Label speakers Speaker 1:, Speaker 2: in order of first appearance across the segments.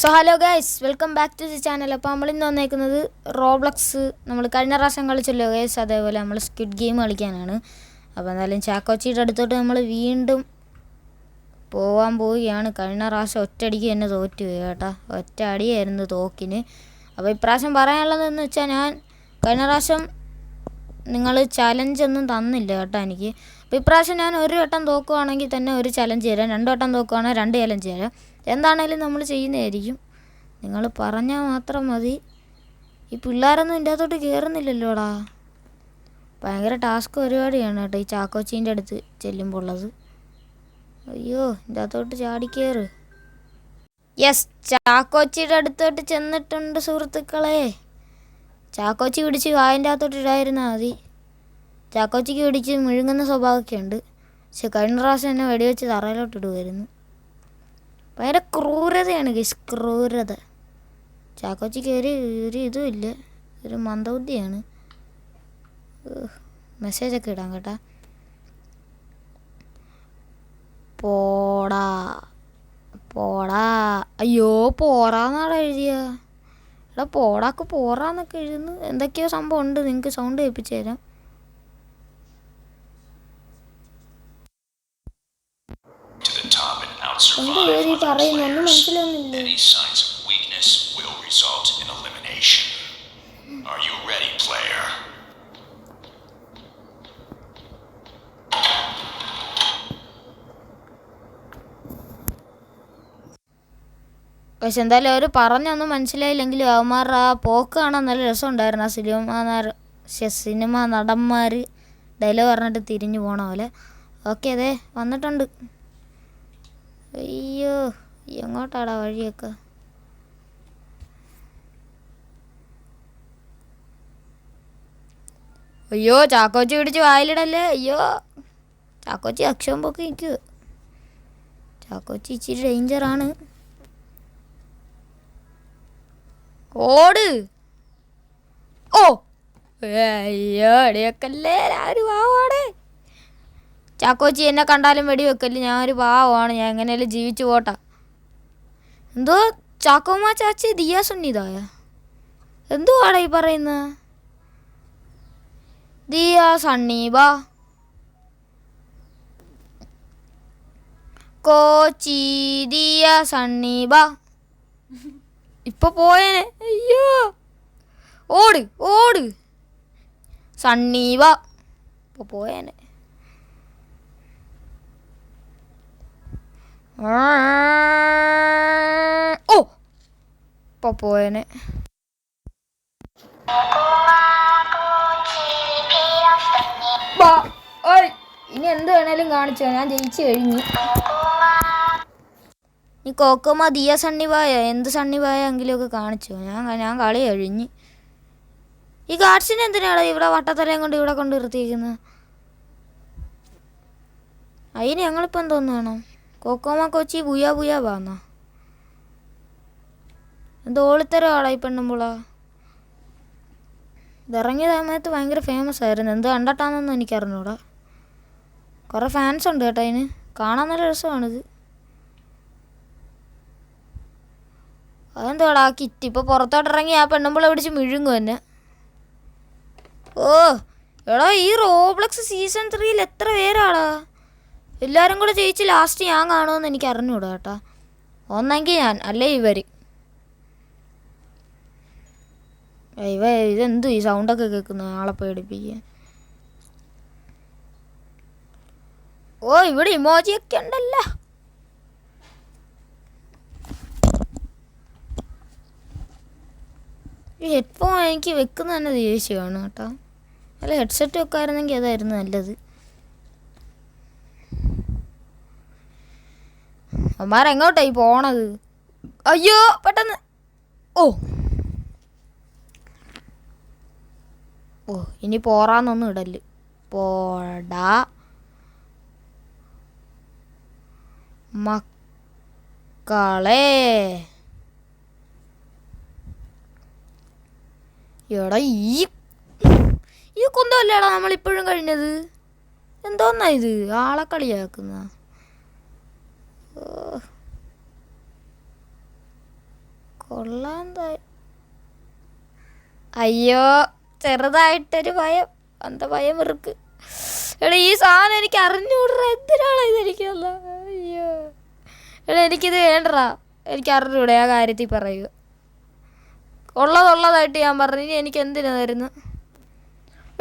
Speaker 1: So hello guys welcome back to the channel അപ്പോൾ നമ്മൾ ഇന്ന് വന്നേക്കുന്നത് റോബ്ലക്സ് നമ്മൾ കഴിഞ്ഞ പ്രാവശ്യം കളിച്ചല്ലോ ഗൈസ് അതേപോലെ നമ്മൾ സ്ക്വിഡ് ഗെയിം കളിക്കാനാണ്. അപ്പോൾ എന്തായാലും ചാക്കോച്ചിയുടെ അടുത്തോട്ട് നമ്മൾ വീണ്ടും പോവാൻ പോവുകയാണ്. കഴിഞ്ഞ പ്രാവശ്യം ഒറ്റയടിക്ക് തന്നെ തോറ്റു പോയി കേട്ടോ. ഒറ്റ അടിയായിരുന്നു തോക്കിന്. അപ്പോൾ ഇപ്രാവശ്യം പറയാനുള്ളതെന്ന് വെച്ചാൽ ഞാൻ കഴിഞ്ഞ പ്രാവശ്യം നിങ്ങൾ ചലഞ്ച് ഒന്നും തന്നില്ല കേട്ടോ എനിക്ക്. അപ്പോൾ ഇപ്രാവശ്യം ഞാൻ ഒരു വട്ടം തോക്കുവാണെങ്കിൽ തന്നെ ഒരു ചലഞ്ച് തരാം രണ്ട് വട്ടം തോക്കുവാണെങ്കിൽ രണ്ട് ചലഞ്ച് തരാം. എന്താണേലും നമ്മൾ ചെയ്യുന്നതായിരിക്കും. നിങ്ങൾ പറഞ്ഞാൽ മാത്രം മതി. ഈ പിള്ളേരൊന്നും ഇതിന്റെ അകത്തോട്ട് കയറുന്നില്ലല്ലോടാ. ഭയങ്കര ടാസ്ക് പരിപാടിയാണ് കേട്ടോ ഈ ചാക്കോച്ചീന്റെ അടുത്ത് ചെല്ലുമ്പോൾ ഉള്ളത്. അയ്യോ ഇതിന്റെ അകത്തോട്ട് ചാടിക്കയറ് യെസ് ചാക്കോച്ചിയുടെ അടുത്തോട്ട് ചെന്നിട്ടുണ്ട് സുഹൃത്തുക്കളെ. ചാക്കോച്ചി പിടിച്ച് വായന്റെ അകത്തോട്ട് ഇടായിരുന്നാൽ മതി. ചാക്കോച്ചിക്ക് പിടിച്ച് മുഴുങ്ങുന്ന സ്വഭാവമൊക്കെ ഉണ്ട് പക്ഷെ കഴിഞ്ഞ പ്രാവശ്യം എന്നെ വെടിവെച്ച് തറയിലോട്ട് ഇടുമായിരുന്നു ഭയങ്കര ക്രൂരതയാണ് ഗൈസ് ക്രൂരത. ചാക്കോച്ചിക്ക് ഒരു ഒരു ഇതുമില്ല ഒരു മന്ദബുദ്ധിയാണ്. മെസ്സേജൊക്കെ ഇടാം കേട്ടാ. പോടാ പോടാ. അയ്യോ പോറാന്നാണ് എഴുതിയ. എടാ പോടാക്ക് പോറാന്നൊക്കെ എഴുതുന്നു. എന്തൊക്കെയോ സംഭവം ഉണ്ട്. നിങ്ങൾക്ക് സൗണ്ട് കേൾപ്പിച്ചു തരാം.
Speaker 2: Are you ready, player?
Speaker 1: പക്ഷെ എന്തായാലും അവർ പറഞ്ഞൊന്നും മനസ്സിലായില്ലെങ്കിലും അവന്മാരുടെ ആ പോക്ക് കാണാൻ നല്ല രസമുണ്ടായിരുന്നു. ആ സിനിമ സിനിമ നടന്മാർ ഡയലോഗ് പറഞ്ഞിട്ട് തിരിഞ്ഞു പോണ പോലെ. ഓക്കെ അതെ വന്നിട്ടുണ്ട്. അയ്യോ എങ്ങോട്ടാടാ വഴിയൊക്കെ? അയ്യോ ചാക്കോച്ചി പിടിച്ച് വായിലിടല്ലേ? അയ്യോ ചാക്കോച്ചി അക്ഷരം പൊക്കി നിൽക്കുക ചാക്കോച്ചി ഇച്ചിരി ഡേഞ്ചറാണ് ഓട്. ഓ അയ്യോ വെടിവെക്കല്ലേ ആര് വാവാടേ ചാക്കോച്ചി എന്നെ കണ്ടാലും വെടിവെക്കല്ലേ ഞാൻ ഒരു പാവമാണ്. ഞാൻ എങ്ങനെയല്ലേ ജീവിച്ചു പോട്ടാ. എന്തോ ചാക്കോമ്മ ചാച്ചി ദിയാ സുന്നിതായ എന്തുവാടാ ഈ പറയുന്നത് ദിയ സണ്ണീബ കോച്ചി ദിയ സണ്ണീബ ഇപ്പൊ പോയനെ. അയ്യോ. ഓട് ഓട്. സണ്ണീബ ഇപ്പൊ പോയേനെ. ഓ Popoene. ഇനി എന്ത് വേണേലും കാണിച്ചോ ഞാൻ ജയിച്ചു കഴിഞ്ഞു. ഈ കോക്കോമ ദിയ സണ്ണിവായ എന്ത് സണ്ണിവായ എങ്കിലുമൊക്കെ കാണിച്ചു ഞാൻ ഞാൻ കളി കഴിഞ്ഞ്. ഈ ഗാർഡ്സിനെ എന്തിനാണ് ഇവിടെ വട്ടത്തലയും കൊണ്ട് ഇവിടെ കൊണ്ട് നിർത്തിയിരിക്കുന്നത് അതിന് ഞങ്ങളിപ്പം എന്തോന്ന് വേണം കോക്കോമ കൊച്ചി ബുയാ ബുയാ വാന്ന എന്ത് ഓളിത്തരവാടാ ഈ പെണ്ണുമ്പോളാ. ഇതിറങ്ങിയ സമയത്ത് ഭയങ്കര ഫേമസ് ആയിരുന്നു. എന്ത് കണ്ടിട്ടാണെന്നൊന്നും എനിക്കറിഞ്ഞൂടാ. കുറേ ഫാൻസ് ഉണ്ട് കേട്ടോ അതിന് കാണാൻ നല്ല രസമാണിത്. അതെന്തോടാ ആ കിറ്റ്? ഇപ്പോൾ പുറത്തോട്ട് ഇറങ്ങി ആ പെണ്ണുമ്പിള പിടിച്ച് മിഴുങ്ങും എന്നെ. ഓ എടാ ഈ റോബ്ലക്സ് സീസൺ ത്രീയിൽ എത്ര പേരാടാ? എല്ലാവരും കൂടെ ജയിച്ച് ലാസ്റ്റ് ഞാൻ കാണുമെന്ന് എനിക്ക് അറിഞ്ഞൂടാ കേട്ടാ. ഒന്നെങ്കിൽ ഞാൻ അല്ലേ ഇവർ ഇവ ഇതെന്തു ഈ സൗണ്ടൊക്കെ കേൾക്കുന്നു? ആളെ പേടിപ്പിക്കുക ഓ ഇവിടെ ഇമോജിയൊക്കെ ഉണ്ടല്ലോ. ഈ ഹെഡ്ഫോൺ എനിക്ക് വെക്കുന്ന തന്നെ ദേഷ്യമാണ് കേട്ടോ. അല്ല ഹെഡ്സെറ്റ് വെക്കായിരുന്നെങ്കിൽ അതായിരുന്നു നല്ലത്. അമ്മാർ എങ്ങോട്ടായി പോണത്? അയ്യോ പെട്ടെന്ന്. ഓ. ഓ ഇനി പോറാന്നൊന്നും ഇടൽ. പോടാ. മക്കളെ. എടാ ഈ ഈ കുന്തമല്ലേടാ നമ്മളിപ്പോഴും കഴിഞ്ഞത്? എന്തോന്നാ ഇത്? ആളെ കളിയാക്കുന്ന. കൊള്ളാൻ അയ്യോ ചെറുതായിട്ടൊരു ഭയം. അന്ത ഭയം വെറുക്ക് എടാ ഈ സാധനം എനിക്ക് അറിഞ്ഞൂടാ. എന്തിനാണ് ഇതെനിക്കല്ല അയ്യോ. എടാ എനിക്കിത് വേണ്ടടാ. എനിക്ക് അറിഞ്ഞൂടെ ആ കാര്യത്തിൽ പറയുക ഉള്ളതുള്ളതായിട്ട് ഞാൻ പറഞ്ഞു. ഇനി എനിക്ക് എന്തിനാ തരുന്നു?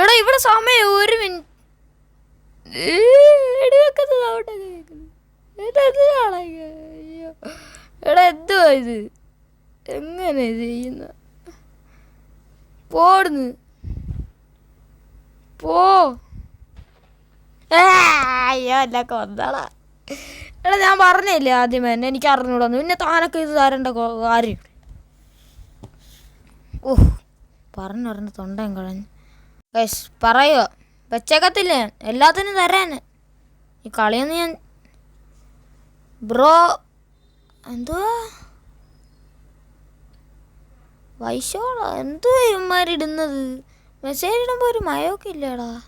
Speaker 1: എടാ ഇവിടെ സമയം ഒരു മിനിറ്റ് വെക്കുന്നത് അവിടെ കേൾക്കുന്നു ഇതെന്തിനാണ് അയ്യോ. എടാ എന്തുവാ ഇത്? എങ്ങനെ ചെയ്യുന്ന? പോടുന്ന് പോ. അയ്യോ എന്നെ കൊന്നടാ. എടാ ഞാൻ പറഞ്ഞില്ലേ ആദ്യമേ തന്നെ എനിക്ക് അറിഞ്ഞൂടാന്ന് പിന്നെ താനൊക്കെ ഇത് തരേണ്ട കാര്യം. ഓ പറഞ്ഞറിഞ്ഞ് തൊണ്ടയും കളഞ്ഞു. പറയുക വെച്ചേക്കത്തില്ല എല്ലാത്തിനും തരാൻ ഈ കളിയൊന്നും ഞാൻ ബ്രോ എന്തുവാ? വൈശോള എന്തുവാ ഇവന്മാരിടുന്നത്? മെസ്സേജ് ഇടുമ്പോൾ ഒരു മയമൊക്കെ ഇല്ലടാ.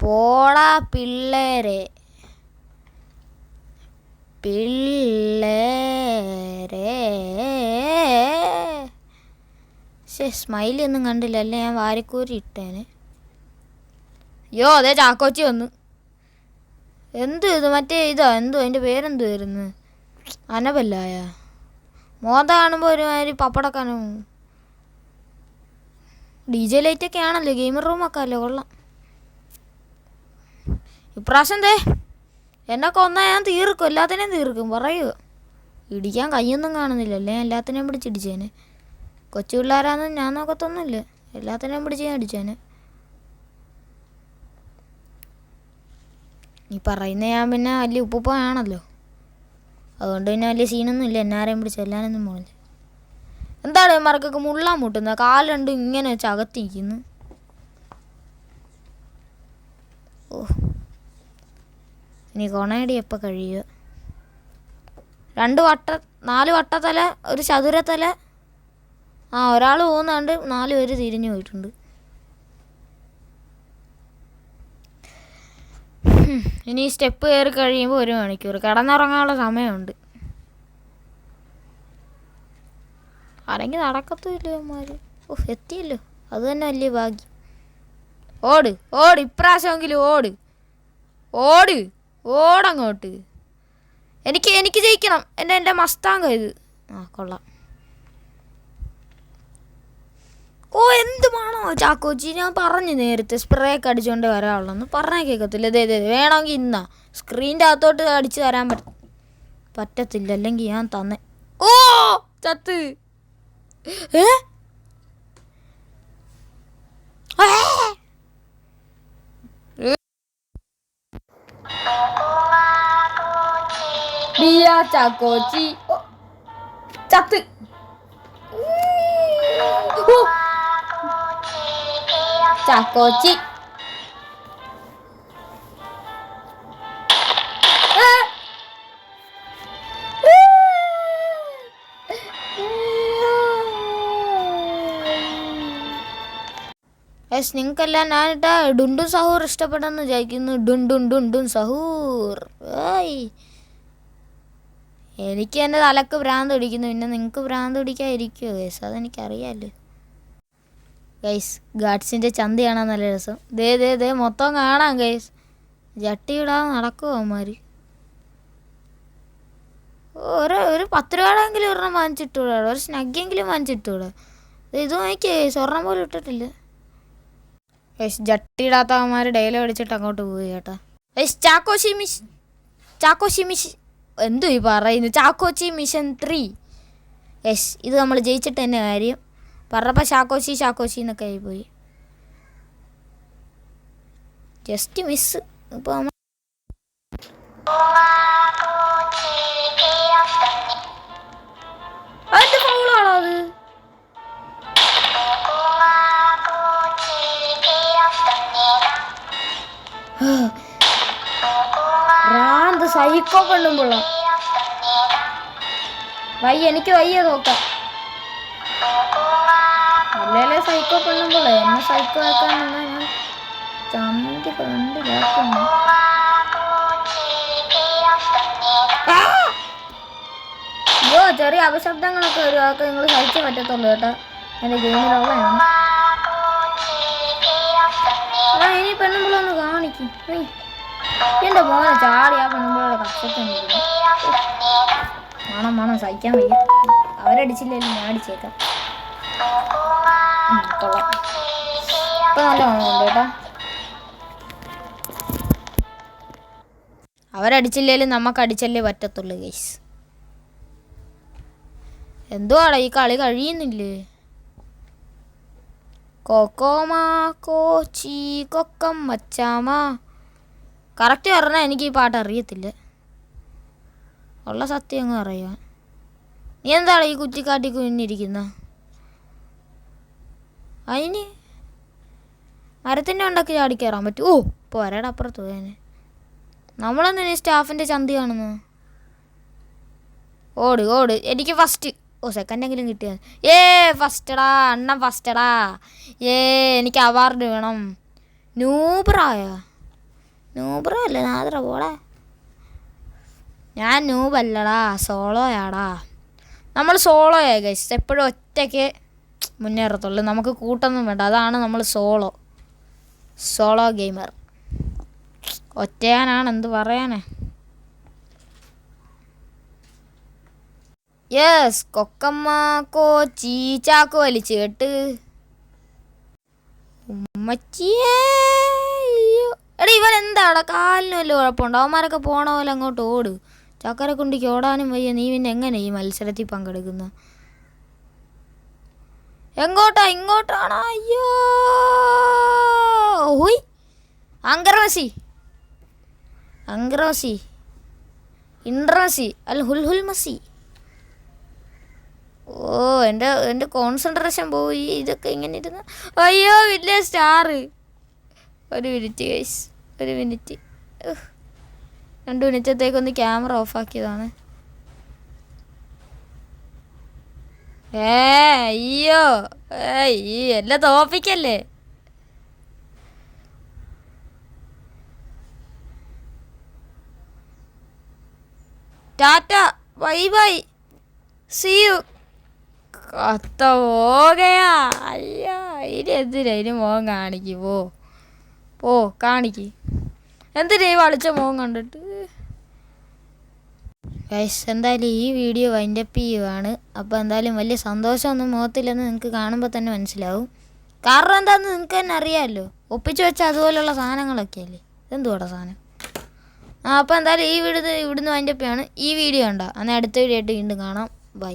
Speaker 1: പോടാ പിള്ളേരെ. പിള്ളേരെ. പക്ഷേ സ്മൈലി ഒന്നും കണ്ടില്ല. അല്ലേ ഞാൻ വാരിക്കൂരി ഇട്ടേനെ. അയ്യോ അതെ ചാക്കോച്ചി വന്നു. എന്ത് ഇത്? മറ്റേ ഇതാ എന്തോ? അതിന്റെ പേരെന്തുവായിരുന്നു അനബല്ലായ മോത കാണുമ്പോൾ ഒരുമാതിരി പപ്പടക്കാനും ഡി ജെ ലൈറ്റൊക്കെ ആണല്ലോ ഗെയിമർ റൂമൊക്കെ അല്ലേ? കൊള്ളാം. ഇപ്രാവശ്യം തേ എന്നെ കൊന്നാ ഞാൻ തീർക്കും എല്ലാത്തിനെയും തീർക്കും. പറയൂ. ഇടിക്കാൻ കയ്യൊന്നും കാണുന്നില്ല. അല്ലേ? എല്ലാത്തിനെയും പിടിച്ചിടിച്ചേനെ കൊച്ചു പിള്ളേരാന്ന് ഞാൻ നോക്കത്തൊന്നുമില്ല. എല്ലാത്തിനെയും പിടിച്ച് ഞാൻ അടിച്ചേനെ നീ പറയുന്ന ഞാൻ പിന്നെ വലിയ ഉപ്പുപ്പാണല്ലോ. അതുകൊണ്ട് പിന്നെ വലിയ സീനൊന്നും ഇല്ല. എന്നാരെയും പിടിച്ച് എല്ലാനൊന്നും പോണില്ല. എന്താണ് മറക്കൊക്കെ മുള്ളാൻ മുട്ടുന്നത് കാൽ രണ്ടും ഇങ്ങനെ വെച്ച് അകത്തിരിക്കുന്നു. ഓ. ഇനി കൊണയടി എപ്പോൾ കഴിയുക? രണ്ട് വട്ട നാല് വട്ടത്തല ഒരു ചതുരത്തല. ആ ഒരാൾ പോകുന്നുണ്ട് നാല് പേര് തിരിഞ്ഞു പോയിട്ടുണ്ട്. ഇനി സ്റ്റെപ്പ് കയറി കഴിയുമ്പോൾ ഒരു മണിക്കൂർ. കിടന്നിറങ്ങാനുള്ള സമയമുണ്ട്. അല്ലെങ്കിൽ നടക്കത്തുമില്ല അമ്മമാർ ഓ എത്തിയല്ലോ. അത് തന്നെ വലിയ ഭാഗ്യം. ഓട് ഓട്. ഇപ്രാവശ്യമെങ്കിലും ഓട്. ഓട് ഓടങ്ങോട്ട്. എനിക്ക് എനിക്ക് ജയിക്കണം. എന്റെ എന്റെ മസ്താങ്ക ഇത്. ആ കൊള്ളാം. ഓ എന്തുമാണോ ചാക്കോച്ചി ഞാൻ പറഞ്ഞു നേരത്തെ സ്പ്രേ ഒക്കെ അടിച്ചുകൊണ്ട് വരാനുള്ളതെന്ന് പറഞ്ഞാൽ കേൾക്കത്തില്ല ഇതേ ഇതേ വേണമെങ്കിൽ ഇന്നാ. സ്ക്രീന്റെ അകത്തോട്ട് അടിച്ച് തരാൻ പറ്റ പറ്റത്തില്ല. അല്ലെങ്കിൽ ഞാൻ തന്നെ. ഓ ചത്ത്. ഏ? ചാക്കോച്ചി ചത്ത്. ചാക്കോച്ചി. യെസ് നിങ്ങൾക്കെല്ലാം ഞാനിട്ട ഡുണ്ടു സഹൂർ ഇഷ്ടപ്പെടുമെന്ന് വിചാരിക്കുന്നു. ഡുണ്ടും ഡുണ്ടും സഹൂർ. ഏയ്. എനിക്ക് എന്റെ തലക്ക് ഭ്രാന്ത് പിടിക്കുന്നു. പിന്നെ നിങ്ങൾക്ക് ഭ്രാന്ത് പിടിക്കാതിരിക്കുമോ ഗൈസ് അതെനിക്കറിയാമല്ലോ ഗൈസ് ഗാഡ്സിന്റെ ചന്ത കാണാൻ നല്ല രസം. ദേ ദേ ദേ മൊത്തം കാണാം ഗൈസ് ജട്ടി ഇടാതെ നടക്കുമോ അവന്മാർ ഒരു ഒരു പത്ത് രൂപയെങ്കിലും ഒരെണ്ണം വാങ്ങിച്ചിട്ടൂടെ? ഒരു സ്നഗ്ഗെങ്കിലും വാങ്ങിച്ചിട്ടൂടെ? ഇത് നോക്കിയേ സ്വർണം പോലും ഇട്ടിട്ടില്ല. ഏഷ് ജട്ടി ഇടാത്ത അവന്മാർ ഡെയിലി അടിച്ചിട്ട് അങ്ങോട്ട് പോയി കേട്ടാ. ഏഷ് ചാക്കോശി മിഷ് ചാക്കോശി മിഷ് എന്തു ഈ പറയുന്നു? Chakochi mission three. യെസ് ഇത് നമ്മൾ ജയിച്ചിട്ട് തന്നെ കാര്യം പറഞ്ഞപ്പോൾ ചാക്കോച്ചി ചാക്കോച്ചി എന്നൊക്കെ ആയിപ്പോയി ജസ്റ്റ് മിസ് ഇപ്പോൾ നമ്മൾ സൈക്കോ പെണ്ണുമ്പോൾ വയ്യ എനിക്ക് വയ്യ നോക്കാം. സൈക്കോ പെണ്ണുമ്പോൾ എന്നെ സൈക്കോ ആക്കാൻ നിന്നാ ഞാൻ ചന്തി കണ്ട് ആ! അയ്യോ ചെറിയ അപശബ്ദങ്ങളൊക്കെ ഒരു ആൾക്ക് നിങ്ങൾ സഹിച്ചേ പറ്റത്തുള്ളൂ കേട്ടോ. എന്റെ ഗെയിമിലുള്ളതാണ് ആ ഇനി പെണ്ണുമ്പിളൊന്ന് കാണിക്കും. എന്റെ മോനെ ചാടി ആ പെണ്ണുമ്പിളയുടെ കക്ഷത്തുണ്ട് മണം മണം സഹിക്കാൻ വയ്യ. അവരടിച്ചില്ലെങ്കിൽ ഞാൻ അടിച്ചേക്കാം. കൊള്ളാം. ഇപ്പൊ നല്ല മണമുണ്ട് കേട്ടോ അവരടിച്ചില്ലേലും നമുക്ക് അടിച്ചല്ലേ പറ്റത്തുള്ളൂ ഗൈസ് എന്തുവാടാ ഈ കളി കഴിയുന്നില്ലേ? കൊക്കോമാ കോച്ചി കൊക്കം മച്ചാമാ. കറക്റ്റ് പറഞ്ഞാൽ എനിക്ക് ഈ പാട്ട് അറിയത്തില്ല. ഉള്ള സത്യം അങ്ങ് അറിയാൻ നീ എന്താണ് ഈ കുറ്റിക്കാട്ടി കുഞ്ഞിരിക്കുന്ന അതിന് മരത്തിന്റെ ഉണ്ടാക്കി ചാടി കയറാൻ പറ്റും. ഓ പോരയുടെ അപ്പുറത്ത് പോയേനെ നമ്മളെന്തിനു സ്റ്റാഫിന്റെ ചന്തി കാണുന്നു ഓട് ഓട്. എനിക്ക് ഫസ്റ്റ് ഓ സെക്കൻഡെങ്കിലും കിട്ടിയ ഏ ഫസ്റ്റടാ അണ്ണൻ ഫസ്റ്റടാ ഏ എനിക്ക് അവാർഡ് വേണം. നൂബ്രായ? നൂബ്ര നാദ്ര പോടാ ഞാൻ നൂബല്ലടാ സോളോയാടാ. നമ്മൾ സോളോയാ ഗൈസ് എപ്പോഴും ഒറ്റയ്ക്ക് മുന്നേറത്തുള്ളൂ. നമുക്ക് കൂട്ടൊന്നും വേണ്ട. അതാണ് നമ്മൾ സോളോ. Solo gamer. ഒറ്റയാനാണ്. എന്ത് പറയാനേ? യെസ് കൊക്കമ്മ കോച്ചി ചാക്ക് വലിച്ചു കേട്ട് ഉമ്മച്ചിയേ. എടാ ഇവൻ എന്താടാ കാലിന് വല്ല കുഴപ്പമുണ്ടോ? അവന്മാരൊക്കെ പോണ പോലെ അങ്ങോട്ട് ഓട്. ചക്കരക്കുണ്ടിക്ക് ഓടാനും വയ്യ. നീ പിന്നെ എങ്ങനെ ഈ മത്സരത്തിൽ പങ്കെടുക്കുന്ന? എങ്ങോട്ടാ? ഇങ്ങോട്ടാണോ? അയ്യോ. ഹുയ്. അങ്കർവസി അങ്കർവസി ഇൻട്രസി അല്ല ഹുൽ ഹുൽ മസി ഓ എന്റെ എന്റെ കോൺസെൻട്രേഷൻ പോയി. ഇതൊക്കെ ഇങ്ങനെ ഇരുന്ന്. അയ്യോ വലിയ സ്റ്റാർ ഒരു മിനിറ്റ് ഗൈസ് ഒരു മിനിറ്റ് രണ്ട് മിനിറ്റത്തേക്കൊന്ന് ക്യാമറ ഓഫാക്കിയതാണ് ഏ അയ്യോ. ഈ എല്ലാം തോപ്പിക്കല്ലേ tata bye bye. See you കത്ത പോകയാ. അയ്യോ ഇനി എന്തിനാ ഇനി മോൻ കാണിക്കുവോ പോ. പോ കാണിക്ക്. എന്തിനാ ഈ വളിച്ച മോഹം കണ്ടിട്ട്? ഗൈസ് എന്തായാലും ഈ വീഡിയോ വൈൻഡപ്പ് ചെയ്യുവാണ്. അപ്പോൾ എന്തായാലും വലിയ സന്തോഷമൊന്നും മുഖത്തില്ലെന്ന് നിങ്ങൾക്ക് കാണുമ്പോൾ തന്നെ മനസ്സിലാവും. കാരണം എന്താണെന്ന് നിങ്ങൾക്ക് തന്നെ അറിയാമല്ലോ ഒപ്പിച്ച് വെച്ച അതുപോലുള്ള സാധനങ്ങളൊക്കെ അല്ലേ? ഇതെന്തുവാടാ സാധനം? ആ അപ്പോൾ എന്തായാലും ഈ വീട് ഇവിടുന്ന് ചെയ്യാണ്. ഈ വീഡിയോ ഉണ്ടോ എന്നാൽ അടുത്ത വീഡിയോ ആയിട്ട് വീണ്ടും കാണാം. ബൈ